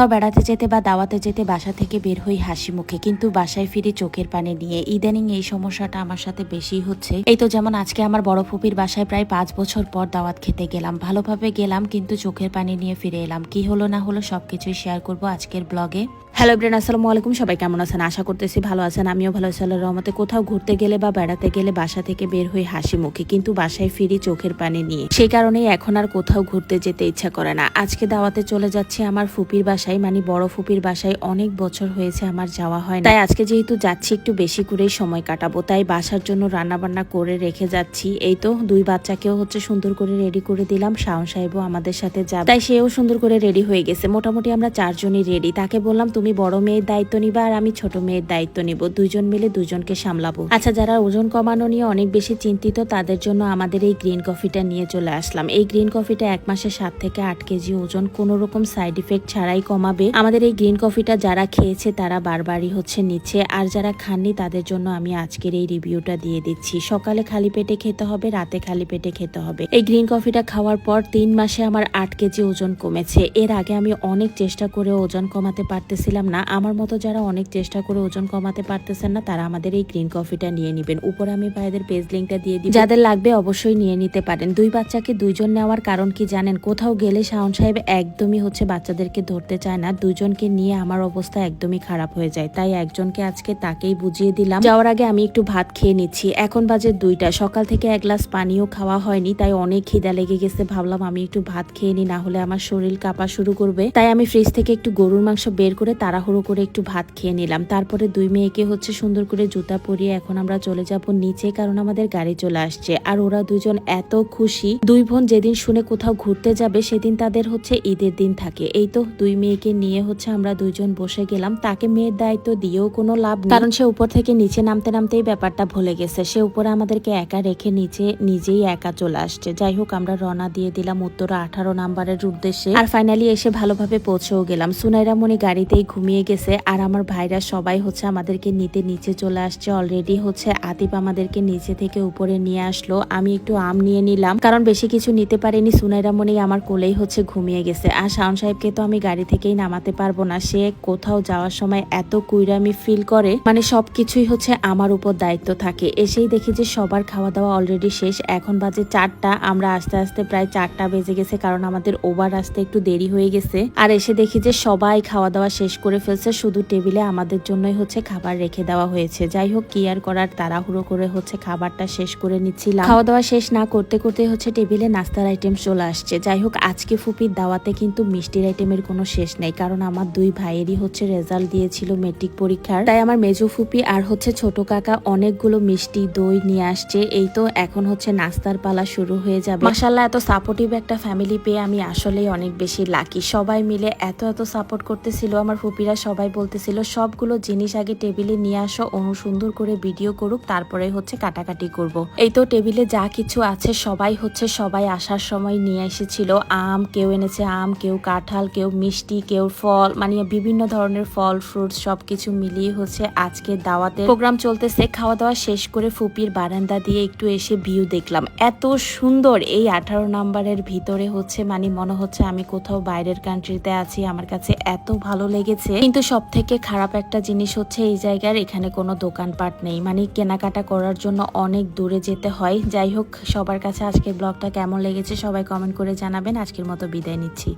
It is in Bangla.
কোথাও বেড়াতে যেতে বা দাওয়াতে যেতে বাসা থেকে বের হই হাসি মুখে। কিন্তু বাসায় ফিরে চোখের পানি নিয়ে ইদানিং এই সমস্যাটা আমার সাথে বেশি হচ্ছে। এই তো যেমন আজকে আমার বড় ফুপির বাসায় প্রায় পাঁচ বছর পর দাওয়াত খেতে গেলাম। ভালোভাবে গেলাম, কিন্তু চোখের পানি নিয়ে ফিরে এলাম। কি হলো না হলো সবকিছুই শেয়ার করব আজকের ব্লগে হ্যালো ব্রেন আসসালামু আলাইকুম। সবাই কেমন আছেন? আশা করতেছি ভালো আছেন। আমিও ভালো আছি, আল্লাহর রহমতে। কোথাও ঘুরতে গেলে বা বেড়াতে গেলে বাসা থেকে বের হয়ে হাসি মুখে। কিন্তু বাসায় ফিরি চোখের পানি নিয়ে। সেই কারণেই এখন আর কোথাও ঘুরতে যেতে ইচ্ছা করে না। আজকে দাওয়াতে চলে যাচ্ছে আমার ফুপির বাসায়। মানে বড় ফুপির বাসায় অনেক বছর হয়েছে আমার যাওয়া হয় তাই আজকে যেহেতু যাচ্ছি, একটু বেশি করেই সময় কাটাবো। তাই বাসার জন্য রান্না বান্না করে রেখে যাচ্ছি। এই তো দুই বাচ্চাকেও হচ্ছে সুন্দর করে রেডি করে দিলাম। শাওন সাহেবও আমাদের সাথে যাবে। তাই সেও সুন্দর করে রেডি হয়ে গেছে। মোটামুটি আমরা চারজনই রেডি তাকে বললাম, তুমি বড় মেয়ের দায়িত্ব নিবা আর আমি ছোট মেয়ের দায়িত্ব নিব। দুইজন মিলে দুজনকে সামলাবো। আচ্ছা যারা ওজন কমানো নিয়ে অনেক বেশি চিন্তিত, তাদের জন্য আমাদের এই গ্রিন কফিটা নিয়ে চলে আসলাম। এই গ্রিন কফিটা এক মাসে সাত থেকে আট কেজি ওজন। কোনো রকম সাইড ইফেক্ট ছাড়াই কমাবে আমাদের এই গ্রিন কফিটা যারা খেয়েছে তারা বারবারই হচ্ছে নিচ্ছে। আর যারা খাননি তাদের জন্য আমি আজকের এই রিভিউটা দিয়ে দিচ্ছি। সকালে খালি পেটে খেতে হবে, রাতে খালি পেটে খেতে হবে। এই গ্রিন কফিটা খাওয়ার পর তিন মাসে আমার আট কেজি ওজন কমেছে। এর আগে আমি অনেক চেষ্টা করে ওজন কমাতে পারতেছিলাম না। আমার মতো যারা অনেক চেষ্টা করে ওজন কমাতে পারতেছেন না, তারা আমাদের এই গ্রিন কফিটা নিয়ে নেবেন। উপরে আমি ভাইদের পেজ লিঙ্কটা দিয়ে দিই যাদের লাগবে অবশ্যই নিয়ে নিতে পারেন। দুই বাচ্চাকে দুইজন নেওয়ার কারণ কি জানেন? কোথাও গেলে শাওন সাহেব একদমই হচ্ছে বাচ্চাদেরকে ধরতে চায় না, দুজনকে নিয়ে আমার অবস্থা একদমই খারাপ হয়ে যায়। তাই একজনকে আজকে তাকেই বুঝিয়ে দিলাম। যাওয়ার আগে আমি একটু ভাত খেয়ে নিচ্ছি। এখন বাজে দুইটা। সকাল থেকে এক গ্লাস পানিও খাওয়া হয়নি, তাই অনেক খিদা লেগে গেছে। ভাবলাম আমি একটু ভাত খেয়ে নি না হলে আমার শরীর কাঁপা শুরু করবে। তাই আমি ফ্রিজ থেকে একটু গরুর মাংস বের করে তাড়াহুড়ো করে একটু ভাত খেয়ে নিলাম। তারপরে দুই মেয়েকে হচ্ছে সুন্দর করে জুতা পরিয়ে এখন আমরা চলে যাব নিচে, কারণ আমাদের গাড়ি চলে আসছে। আর ওরা দুজন এত খুশি। দুই বোন যেদিন শুনে কোথাও ঘুরতে যাবে, সেদিন তাদের হচ্ছে ঈদের দিন থাকে। এই তো দুই মেয়েকে নিয়ে হচ্ছে আমরা দুইজন বসে গেলাম। তাকে মেয়ের দায়িত্ব দিয়েও কোনো লাভ কারণ সে উপর থেকে নিচে নামতে নামতেই ব্যাপারটা ভুলে গেছে। সে উপরে আমাদেরকে একা রেখে নিচে নিজেই একা চলে আসছে। যাই হোক, আমরা রওনা দিয়ে দিলাম উত্তরা আঠারো নাম্বারের উদ্দেশ্যে। আর ফাইনালি এসে ভালোভাবে পৌঁছেও গেলাম। সুনাইরা মনি গাড়িতেই ঘুমিয়ে গেছে। আর আমার ভাইরা সবাই হচ্ছে আমাদেরকে নিতে নিচে চলে আসছে। অলরেডি হচ্ছে আতিফ আমাদেরকে নিচে থেকে উপরে নিয়ে আসলো। আমি একটু আম নিয়ে নিলাম। কারণ বেশি কিছু নিতে পারিনি। সুনাইরা মনি আমার কোলেই হচ্ছে ঘুমিয়ে গেছে। আর শাওন সাহেবকে তো আমি গাড়ি থেকেই নামাতে পারব না। সে কোথাও যাওয়ার সময় এত কুইরামি ফিল করে। মানে সবকিছুই হচ্ছে আমার উপর দায়িত্ব থাকে। এসেই দেখি যে সবার খাওয়া দাওয়া অলরেডি শেষ। এখন বাজে চারটা। আমরা আস্তে আস্তে প্রায় চারটা বেজে গেছে কারণ আমাদের ওভার আসতে একটু দেরি হয়ে গেছে। আর এসে দেখি যে সবাই খাওয়া দাওয়া শেষ করে ফেলছে। শুধু টেবিলে আমাদের জন্যই হচ্ছে খাবার রেখে দেওয়া হয়েছে। যাই হোক, কি আর করার? তাড়াহুড়ো করে হচ্ছে খাবারটা শেষ করে নিচ্ছিলাম। খাওয়া দাওয়া শেষ না করতে করতে হচ্ছে টেবিলে নাস্তার আইটেম চলে আসছে। যাই হোক, আজকে ফুপির দাওয়াতে কিন্তু মিষ্টির আইটেমের কোনো শেষ নেই, কারণ আমার দুই ভাইয়েরই হচ্ছে রেজাল্ট দিয়েছিল মেট্রিক পরীক্ষার। তাই আমার মেজো ফুপি আর হচ্ছে ছোট কাকা অনেকগুলো মিষ্টি দই নিয়ে আসছে। এই তো এখন হচ্ছে নাস্তার পালা শুরু হয়ে যাবে। মাসাল্লাহ এত সাপোর্টিভ একটা ফ্যামিলি পেয়ে আমি আসলেই অনেক বেশি লাকি সবাই মিলে এত এত সাপোর্ট করতেছিল, আমার ফুপিরা সবাই বলতেছিল, সবগুলো জিনিস আগে টেবিলে নিয়ে আসো অনু সুন্দর করে ভিডিও করুক, তারপরে হচ্ছে কাটাকাটি করব। এই তো টেবিলে যা কিছু আছে সবাই হচ্ছে সবাই আসার সময় নিয়ে এসেছিল। আম কেউ এনেছে, আম, কেউ কাঁঠাল, কেউ মিষ্টি কেউ ফল মানে বিভিন্ন ধরনের ফল ফ্রুটস সবকিছু মিলিয়ে হচ্ছে আজকে দাওয়াতে প্রোগ্রাম চলতেছে। খাওয়া দাওয়া শেষ করে ফুপির বারান্দা দিয়ে একটু এসে ভিউ দেখলাম। এত সুন্দর এই আঠারো নাম্বারের ভিতরে হচ্ছে মানে মনে হচ্ছে আমি কোথাও বাইরের কান্ট্রিতে আছি, আমার কাছে এত ভালো লেগেছে। কিন্তু সব থেকে খারাপ একটা জিনিস হচ্ছে এই জায়গার এখানে কোনো দোকানপাট নেই। মানে কেনাকাটা করার জন্য অনেক দূরে যেতে হয়। যাই হোক, সবার কাছে আজকের ব্লগটা কেমন লেগেছে সবাই কমেন্ট করে জানাবেন। আজকের মতো বিদায় নিচ্ছি।